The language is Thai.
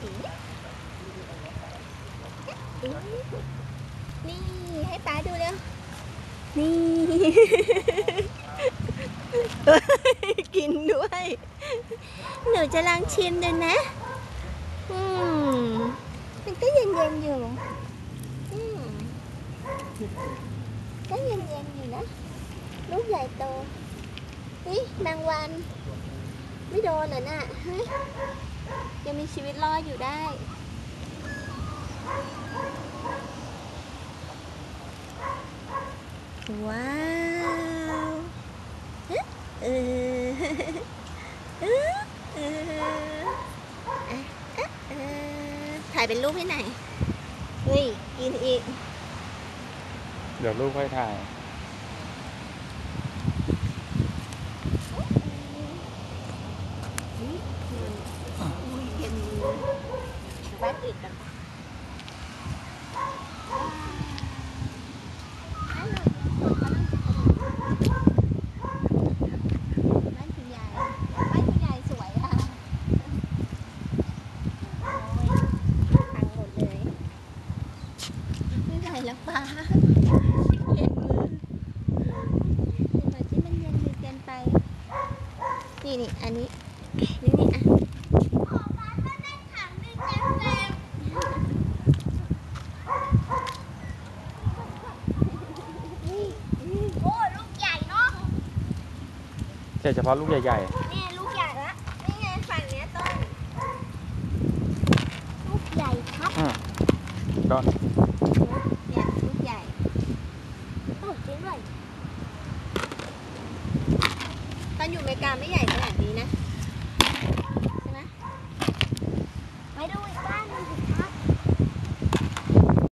นี่ให้ป้าดูเร็ว นี่ กินด้วย หนูจะลองชิมดูนะ อืม มันก็เย็นๆอยู่ อืม ก็เย็นๆอยู่นะ ลูกใหญ่โตนี่แมงวัน ไม่โดนเหรอน่ะฮะ ยังมีชีวิตรอดอยู่ได้ ว้าวเออเออเออเออถ่ายเป็นรูปให้ไหนอยเฮ้ยกินอีก เดี๋ยวลูกค่อยถ่ายเย็นแป๊บอีกกันบ้านคุณยายบ้านคุณยายสวยค่ะโอ้ยพังหมดเลยไม่ไหวแล้วป้าเย็นมือเดี๋ยวที่มันเย็นมือเกินไป นี่นี่อันนี้ นี่นี่อะ แต่เฉพาะลูกใหญ่นี่ลูกใหญ่ละนี่ไงฝั่งเนี้ยต้น ลูกใหญ่ครับอ่ยกใอยู่เมกาไม่ใหญ่ขนาด